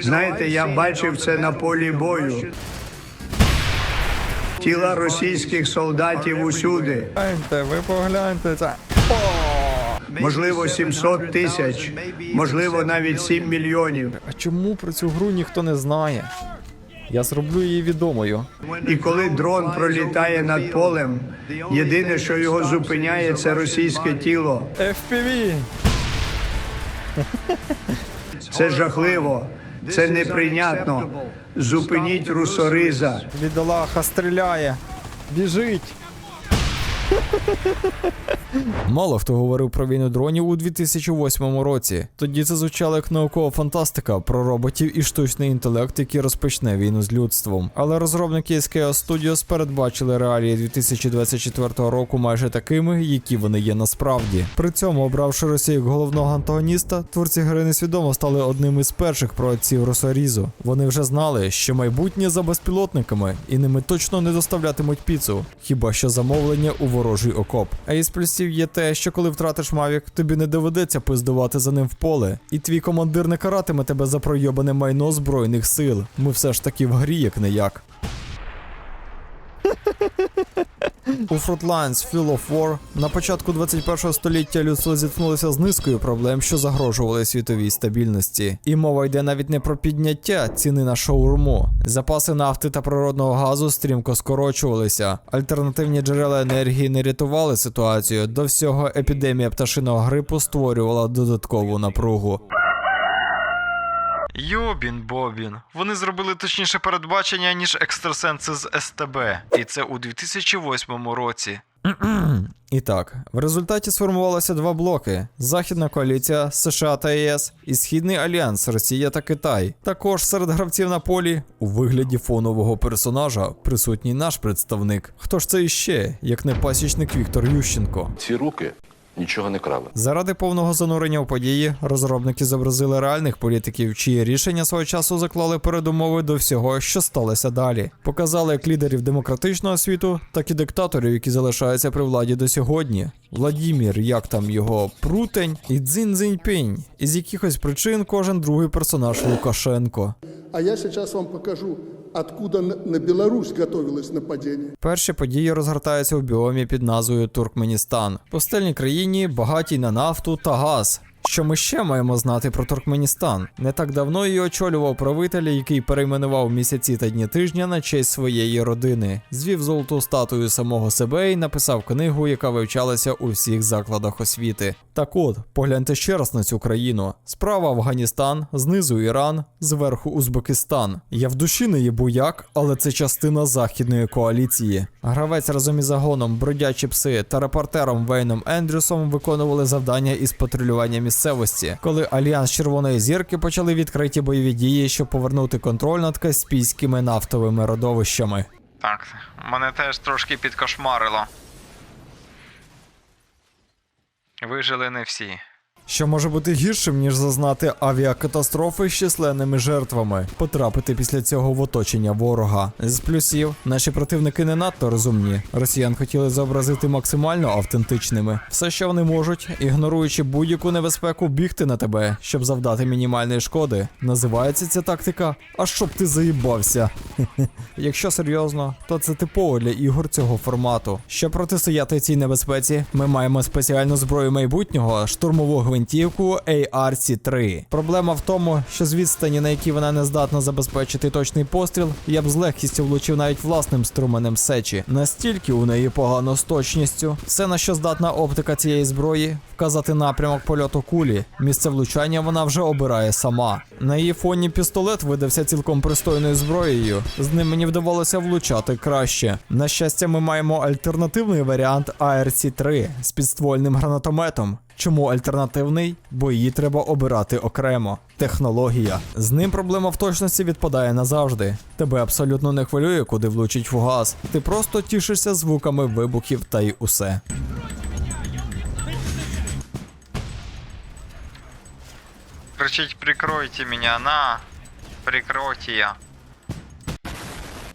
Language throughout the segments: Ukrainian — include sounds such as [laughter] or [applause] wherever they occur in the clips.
Знаєте, я бачив це на полі бою. Тіла російських солдатів усюди. Гляньте, ви погляньте це. Можливо, 700 тисяч, можливо, навіть 7 мільйонів. А чому про цю гру ніхто не знає? Я зроблю її відомою. І коли дрон пролітає над полем, єдине, що його зупиняє, це російське тіло. FPV! Це жахливо, це неприйнятно. Зупиніть русориза. Бідолаха стріляє. Біжить. Мало хто говорив про війну дронів у 2008 році. Тоді це звучало як наукова фантастика про роботів і штучний інтелект, який розпочне війну з людством. Але розробники SKO Studios передбачили реалії 2024 року майже такими, які вони є насправді. При цьому, обравши Росію як головного антагоніста, творці гри несвідомо стали одним із перших проотців Росорізу. Вони вже знали, що майбутнє за безпілотниками, і ними точно не доставлятимуть піцу, хіба що замовлення у ворожий окоп. А із плюсів є те, що коли втратиш Мавік, тобі не доведеться пиздувати за ним в поле, і твій командир не каратиме тебе за пройобане майно збройних сил. Ми все ж таки в грі, як не як. У Frontlines Field of War на початку 21 століття людство зіткнулося з низкою проблем, що загрожували світовій стабільності. І мова йде навіть не про підняття ціни на шаурму. Запаси нафти та природного газу стрімко скорочувалися. Альтернативні джерела енергії не рятували ситуацію. До всього епідемія пташиного грипу створювала додаткову напругу. Йобін Бобін. Вони зробили точніше передбачення, ніж екстрасенси з СТБ. І це у 2008 році. І так, в результаті сформувалося два блоки: Західна коаліція США та ЄС і Східний альянс Росія та Китай. Також серед гравців на полі у вигляді фонового персонажа присутній наш представник. Хто ж це іще, як не пасічник Віктор Ющенко? Ці руки нічого не крали. Заради повного занурення у події розробники зобразили реальних політиків, чиї рішення свого часу заклали передумови до всього, що сталося далі. Показали як лідерів демократичного світу, так і диктаторів, які залишаються при владі до сьогодні. Владімір, як там його прутень, і Цзін Цзіньпінь. Із якихось причин кожен другий персонаж Лукашенко. А я сейчас вам покажу, откуда на Білорусь готовилось нападение. Перші події розгортаються у біомі під назвою Туркменістан, пустельній країні, багатій на нафту та газ. Що ми ще маємо знати про Туркменістан? Не так давно її очолював правитель, який перейменував місяці та дні тижня на честь своєї родини, звів золоту статую самого себе і написав книгу, яка вивчалася у всіх закладах освіти. Так от, погляньте ще раз на цю країну: справа Афганістан, знизу Іран, зверху Узбекистан. Я в душі не їбу як, але це частина західної коаліції. Гравець разом із загоном, бродячі пси та репортером Вейном Ендрюсом виконували завдання із патрулювання місцевості, коли альянс Червоної зірки почали відкриті бойові дії, щоб повернути контроль над каспійськими нафтовими родовищами. Так, мене теж трошки підкошмарило. Вижили не всі. Що може бути гіршим, ніж зазнати авіакатастрофи з численними жертвами, потрапити після цього в оточення ворога. З плюсів наші противники не надто розумні. Росіян хотіли зобразити максимально автентичними. Все, що вони можуть, ігноруючи будь-яку небезпеку, бігти на тебе, щоб завдати мінімальної шкоди. Називається ця тактика, а щоб ти заїбався. [laughs] Якщо серйозно, то це типово для ігор цього формату. Щоб протистояти цій небезпеці, ми маємо спеціальну зброю майбутнього штурмову гвинтівку ARC-3. Проблема в тому, що з відстані, на якій вона не здатна забезпечити точний постріл, я б з легкістю влучив навіть власним струменем сечі. Настільки у неї погано з точністю. Все, на що здатна оптика цієї зброї, вказати напрямок польоту кулі. Місце влучання вона вже обирає сама. На її фоні пістолет видався цілком пристойною зброєю. З ним мені вдавалося влучати краще. На щастя, ми маємо альтернативний варіант ARC-3 з підствольним гранатометом. Чому альтернативний? Бо її треба обирати окремо. Технологія. З ним проблема в точності відпадає назавжди. Тебе абсолютно не хвилює, куди влучить фугас. Ти просто тішишся звуками вибухів та й усе. Кричить, прикройте мене, на. Прикройте я.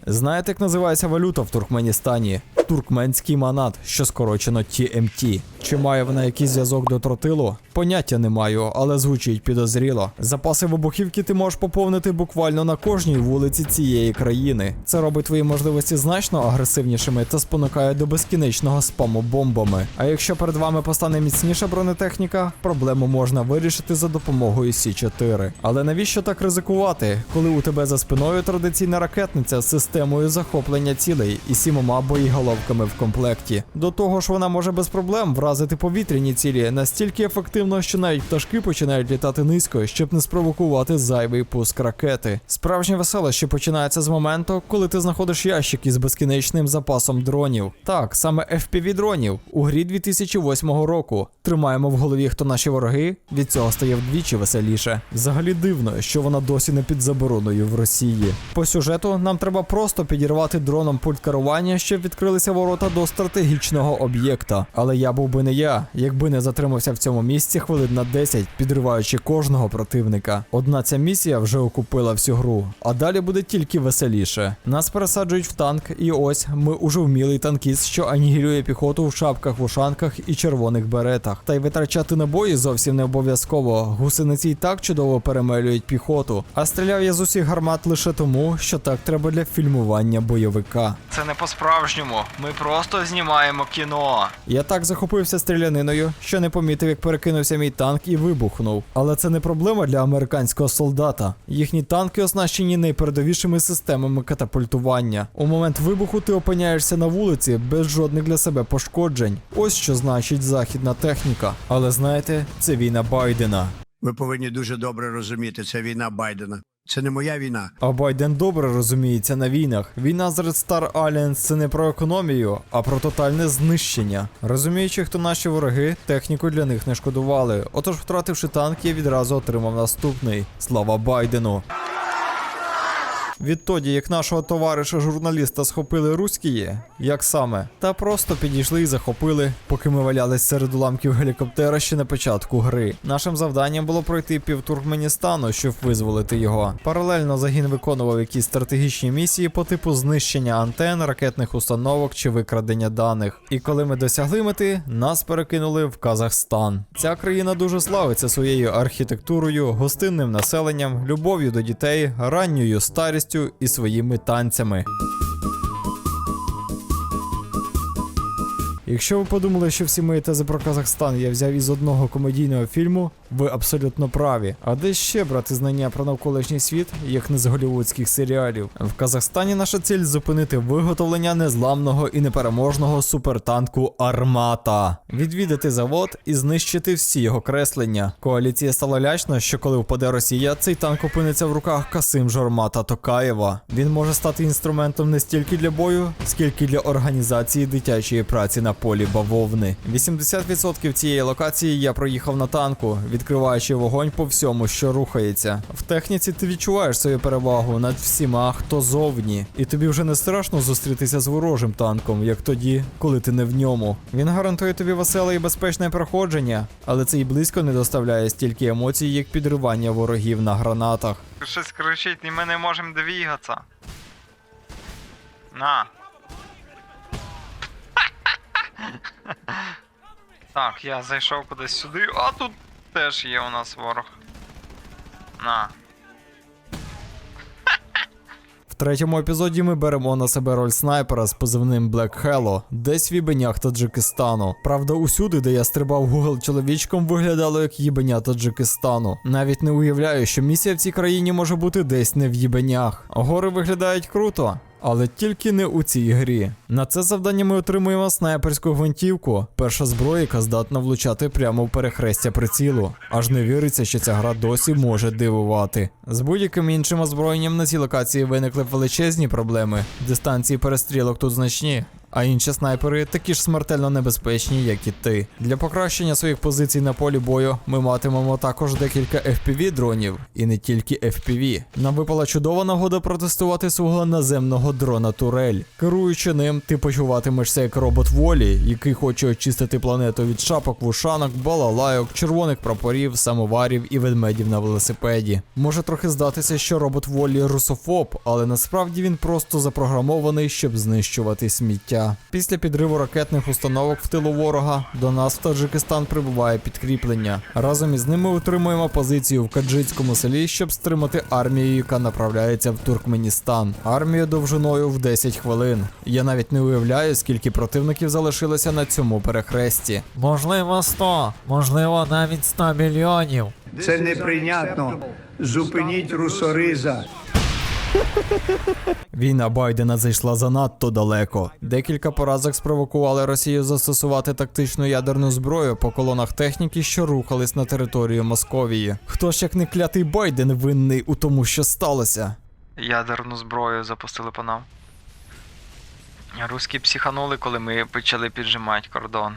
Знаєте, як називається валюта в Туркменістані? Туркменський манат, що скорочено TMT. Чи має вона якийсь зв'язок до тротилу? Поняття не маю, але звучить підозріло. Запаси вибухівки ти можеш поповнити буквально на кожній вулиці цієї країни. Це робить твої можливості значно агресивнішими та спонукає до безкінечного спаму бомбами. А якщо перед вами постане міцніша бронетехніка, проблему можна вирішити за допомогою Сі-4. Але навіщо так ризикувати, коли у тебе за спиною традиційна ракетниця з системою захоплення цілей і сімома боєголовками в комплекті? До того ж, вона може без проблем вразити повітряні цілі настільки ефективно, що навіть пташки починають літати низько, щоб не спровокувати зайвий пуск ракети. Справжнє веселище починається з моменту, коли ти знаходиш ящик із безкінечним запасом дронів. Так, саме FPV дронів у грі 2008 року. Тримаємо в голові, хто наші вороги. Від цього стає вдвічі веселіше. Взагалі дивно, що вона досі не під забороною в Росії. По сюжету нам треба просто підірвати дроном пульт керування, щоб відкрилися ворота до стратегічного об'єкта. Але я був би не я, якби не затримався в цьому місці хвилин на 10, підриваючи кожного противника. Одна ця місія вже окупила всю гру, а далі буде тільки веселіше. Нас пересаджують в танк, і ось ми уже вмілий танкіст, що анігілює піхоту в шапках, вушанках і червоних беретах. Та й витрачати набої зовсім не обов'язково. Гусениці й так чудово перемелюють піхоту. А стріляв я з усіх гармат лише тому, що так треба для фільмування бойовика. Це не по-справжньому. Ми просто знімаємо кіно. Я так захопився стріляниною, що не помітив, як перекинувся мій танк і вибухнув. Але це не проблема для американського солдата. Їхні танки оснащені найпередовішими системами катапультування. У момент вибуху ти опиняєшся на вулиці без жодних для себе пошкоджень. Ось що значить західна техніка. Але знаєте, це війна Байдена. Ви повинні дуже добре розуміти, це війна Байдена. Це не моя війна. А Байден добре розуміється на війнах. Війна з Red Star Alliance це не про економію, а про тотальне знищення. Розуміючи, хто наші вороги, техніку для них не шкодували. Отож, втративши танк, я відразу отримав наступний. Слава Байдену! Відтоді, як нашого товариша журналіста схопили руськії, як саме, та просто підійшли і захопили, поки ми валялись серед уламків гелікоптера ще на початку гри. Нашим завданням було пройти пів Туркменістану, щоб визволити його. Паралельно загін виконував якісь стратегічні місії по типу знищення антен, ракетних установок чи викрадення даних. І коли ми досягли мети, нас перекинули в Казахстан. Ця країна дуже славиться своєю архітектурою, гостинним населенням, любов'ю до дітей, ранньою старістю і своїми танцями. Якщо ви подумали, що всі мої тези про Казахстан я взяв із одного комедійного фільму, ви абсолютно праві. А де ще брати знання про навколишній світ, як не з голівудських серіалів? В Казахстані наша ціль зупинити виготовлення незламного і непереможного супертанку Армата, відвідати завод і знищити всі його креслення. Коаліція стала лячна, що коли впаде Росія, цей танк опиниться в руках Касим Жормата Токаєва. Він може стати інструментом не стільки для бою, скільки для організації дитячої праці на полі бавовни. 80% цієї локації я проїхав на танку, відкриваючи вогонь по всьому, що рухається. В техніці ти відчуваєш свою перевагу над всіма, хто зовні, і тобі вже не страшно зустрітися з ворожим танком, як тоді, коли ти не в ньому. Він гарантує тобі веселе і безпечне проходження, але це й близько не доставляє стільки емоцій, як підривання ворогів на гранатах. Щось кричить, і ми не можемо двигатися. На. Так, я зайшов кудись сюди, а тут теж є у нас ворог. На. В третьому епізоді ми беремо на себе роль снайпера з позивним Black Hello, десь в їбенях Таджикистану. Правда, усюди, де я стрибав Google чоловічком, виглядало як їбеня Таджикистану. Навіть не уявляю, що місія в цій країні може бути десь не в їбенях. Гори виглядають круто. Але тільки не у цій грі. На це завдання ми отримуємо снайперську гвинтівку. Перша зброя, яка здатна влучати прямо в перехрестя прицілу. Аж не віриться, що ця гра досі може дивувати. З будь-яким іншим озброєнням на цій локації виникли величезні проблеми. Дистанції перестрілок тут значні. А інші снайпери такі ж смертельно небезпечні, як і ти. Для покращення своїх позицій на полі бою ми матимемо також декілька FPV дронів, і не тільки FPV. Нам випала чудова нагода протестувати свого наземного дрона Турель. Керуючи ним, ти почуватимешся як робот волі, який хоче очистити планету від шапок, вушанок, балалайок, червоних прапорів, самоварів і ведмедів на велосипеді. Може трохи здатися, що робот волі русофоб, але насправді він просто запрограмований, щоб знищувати сміття. Життя. Після підриву ракетних установок в тилу ворога до нас в Таджикистан прибуває підкріплення. Разом із ними утримуємо позицію в Каджицькому селі, щоб стримати армію, яка направляється в Туркменістан. Армію довжиною в 10 хвилин. Я навіть не уявляю, скільки противників залишилося на цьому перехресті. Можливо, 100, можливо, навіть 100 мільйонів. Це неприйнятно. Зупиніть русориза. [laughs] Війна Байдена зайшла занадто далеко. Декілька поразок спровокували Росію застосувати тактичну ядерну зброю по колонах техніки, що рухались на територію Московії. Хто ж як не клятий Байден винний у тому, що сталося? Ядерну зброю запустили по нам. Руські психанули, коли ми почали піджимати кордон.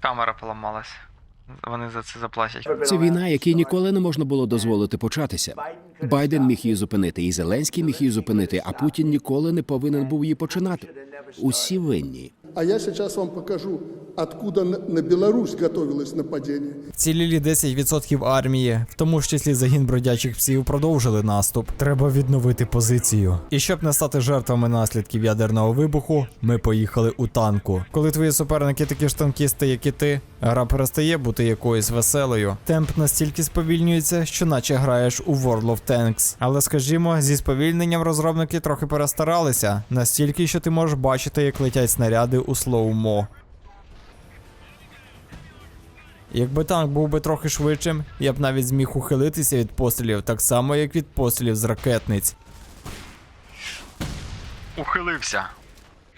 Камера поламалась. Вони за це заплатять. Це війна, якій ніколи не можна було дозволити початися. Байден міг її зупинити, і Зеленський міг її зупинити, а Путін ніколи не повинен був її починати. Усі винні. А я зараз вам покажу, откуда на на Беларусь готовилось нападение. Вцілілі 10% армії, в тому ж числі загін бродячих псів, продовжили наступ. Треба відновити позицію. І щоб не стати жертвами наслідків ядерного вибуху, ми поїхали у танку. Коли твої суперники такі ж танкісти, як і ти, гра перестає бути якоюсь веселою. Темп настільки сповільнюється, що наче граєш у World of Tanks. Але скажімо, зі сповільненням розробники трохи перестаралися, настільки, що ти можеш бачити, як летять снаряди у слоумо. Якби танк був би трохи швидшим, я б навіть зміг ухилитися від пострілів, так само як від пострілів з ракетниць. Ухилився.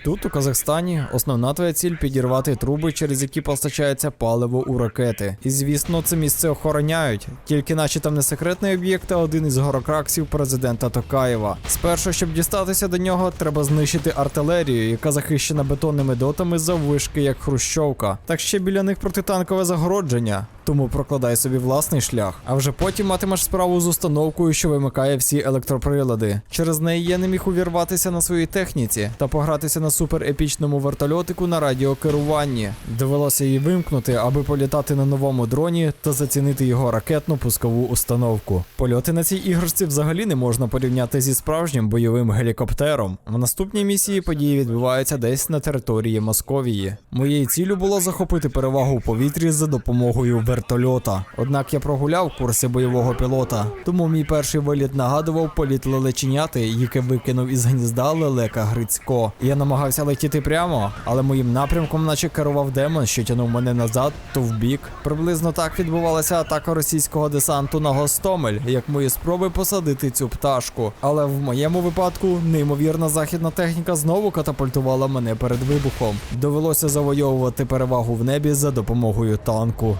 Тут, у Казахстані, основна твоя ціль підірвати труби, через які постачається паливо у ракети. І звісно, це місце охороняють. Тільки наче там не секретний об'єкт, а один із горокраксів президента Токаєва. Спершу, щоб дістатися до нього, треба знищити артилерію, яка захищена бетонними дотами заввишки, як хрущовка. Так ще біля них протитанкове загородження. Тому прокладай собі власний шлях. А вже потім матимеш справу з установкою, що вимикає всі електроприлади. Через неї я не міг увірватися на своїй техніці та погратися на суперепічному вертольотику на радіокеруванні. Довелося її вимкнути, аби політати на новому дроні та зацінити його ракетну пускову установку. Польоти на цій іграшці взагалі не можна порівняти зі справжнім бойовим гелікоптером. В наступній місії події відбуваються десь на території Московії. Моєю ціллю було захопити перевагу у повітрі за допомогою вертольота. Однак я прогуляв курси бойового пілота, тому мій перший виліт нагадував політ лелеченяти, яке викинув із гнізда лелека Грицько. Я намагався летіти прямо, але моїм напрямком, наче керував демон, що тянув мене назад, то вбік. Приблизно так відбувалася атака російського десанту на Гостомель, як мої спроби посадити цю пташку. Але в моєму випадку неймовірна західна техніка знову катапультувала мене перед вибухом. Довелося завойовувати перевагу в небі за допомогою танку.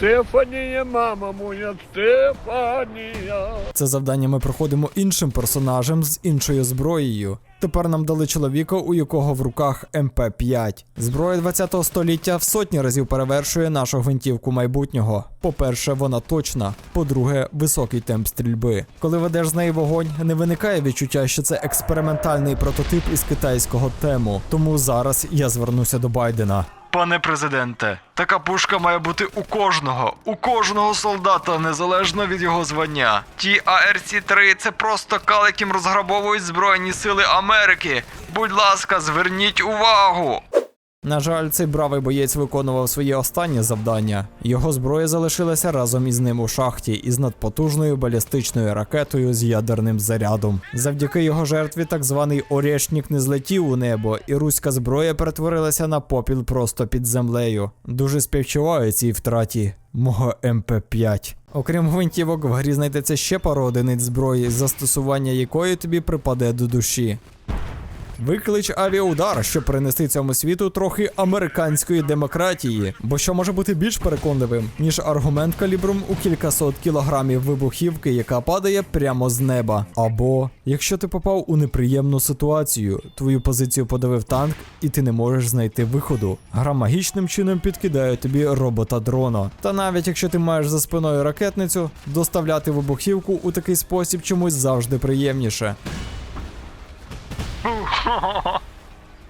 Стефанія, мама моя, Стефанія. Це завдання ми проходимо іншим персонажем з іншою зброєю. Тепер нам дали чоловіка, у якого в руках МП5. Зброя 20-го століття в сотні разів перевершує нашу гвинтівку майбутнього. По-перше, вона точна. По-друге, високий темп стрільби. Коли ведеш з неї вогонь, не виникає відчуття, що це експериментальний прототип із китайського тему. Тому зараз я звернуся до Байдена. Пане президенте, така пушка має бути у кожного, у кожного солдата, незалежно від його звання. Ті АРС-3 це просто кал, яким розграбовують Збройні Сили Америки. Будь ласка, зверніть увагу. На жаль, цей бравий боєць виконував своє останнє завдання. Його зброя залишилася разом із ним у шахті із надпотужною балістичною ракетою з ядерним зарядом. Завдяки його жертві, так званий Орєшнік не злетів у небо, і руська зброя перетворилася на попіл просто під землею. Дуже співчуваю цій втраті мого МП5. Окрім гвинтівок, в грі знайдеться ще пара одиниць зброї, застосування якої тобі припаде до душі. Виклич авіаудар, щоб принести цьому світу трохи американської демократії. Бо що може бути більш переконливим, ніж аргумент калібром у кількасот кілограмів вибухівки, яка падає прямо з неба. Або якщо ти попав у неприємну ситуацію, твою позицію подавив танк, і ти не можеш знайти виходу. Гра магічним чином підкидає тобі робота дрона. Та навіть якщо ти маєш за спиною ракетницю, доставляти вибухівку у такий спосіб чомусь завжди приємніше. Oh, [laughs]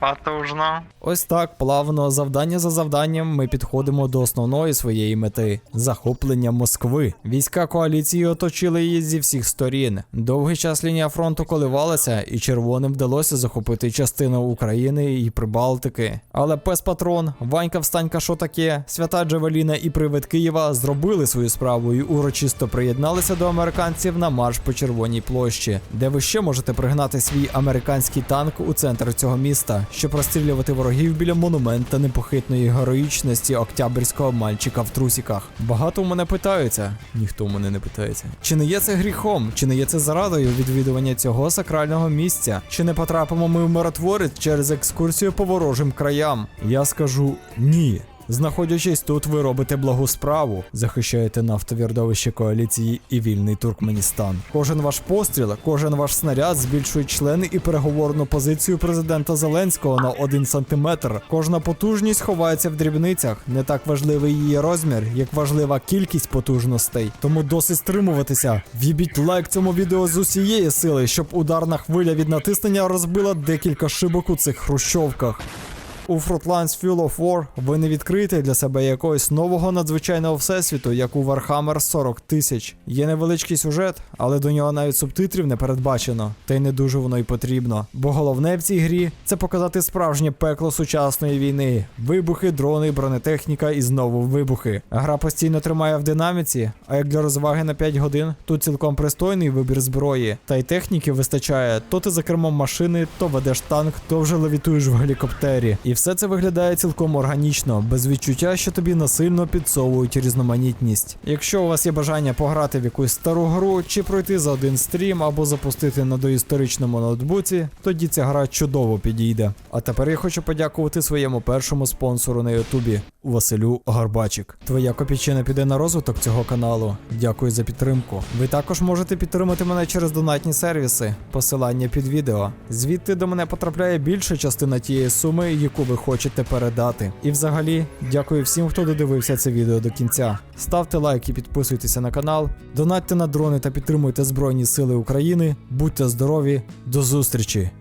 Потужно. Ось так, плавно, завдання за завданням, ми підходимо до основної своєї мети захоплення Москви. Війська коаліції оточили її зі всіх сторін. Довгий час лінія фронту коливалася, і червоним вдалося захопити частину України і Прибалтики. Але пес патрон, Ванька Встанька, що таке, свята Джавеліна і привид Києва зробили свою справу і урочисто приєдналися до американців на марш по Червоній площі, де ви ще можете пригнати свій американський танк у центр цього міста, щоб розстрілювати ворогів біля монумента непохитної героїчності октябрьського мальчика в трусіках. Багато у мене питаються, ніхто у мене не питається. Чи не є це гріхом, чи не є це зарадою відвідування цього сакрального місця? Чи не потрапимо ми в миротворець через екскурсію по ворожим краям? Я скажу ні. Знаходячись тут, ви робите благу справу, захищаєте нафтовірдовище коаліції і вільний Туркменістан. Кожен ваш постріл, кожен ваш снаряд збільшують члени і переговорну позицію президента Зеленського на один сантиметр. Кожна потужність ховається в дрібницях. Не так важливий її розмір, як важлива кількість потужностей. Тому досить стримуватися. В'їбіть лайк цьому відео з усієї сили, щоб ударна хвиля від натиснення розбила декілька шибок у цих хрущовках. У Frontlands Fuel of War ви не відкриєте для себе якогось нового надзвичайного всесвіту, як у Warhammer 40 тисяч. Є невеличкий сюжет, але до нього навіть субтитрів не передбачено, та й не дуже воно й потрібно. Бо головне в цій грі це показати справжнє пекло сучасної війни: вибухи, дрони, бронетехніка і знову вибухи. Гра постійно тримає в динаміці, а як для розваги на 5 годин, тут цілком пристойний вибір зброї. Та й техніки вистачає. То ти за кермом машини, то ведеш танк, то вже левітуєш в гелікоптері. І все це виглядає цілком органічно, без відчуття, що тобі насильно підсовують різноманітність. Якщо у вас є бажання пограти в якусь стару гру, чи пройти за один стрім, або запустити на доісторичному ноутбуці, тоді ця гра чудово підійде. А тепер я хочу подякувати своєму першому спонсору на Ютубі Василю Гарбачик. Твоя копійчина піде на розвиток цього каналу. Дякую за підтримку. Ви також можете підтримати мене через донатні сервіси, посилання під відео. Звідти до мене потрапляє більша частина тієї суми, яку ви хочете передати. І взагалі, дякую всім, хто додивився це відео до кінця. Ставте лайк і підписуйтеся на канал, донатьте на дрони та підтримуйте Збройні Сили України. Будьте здорові, до зустрічі!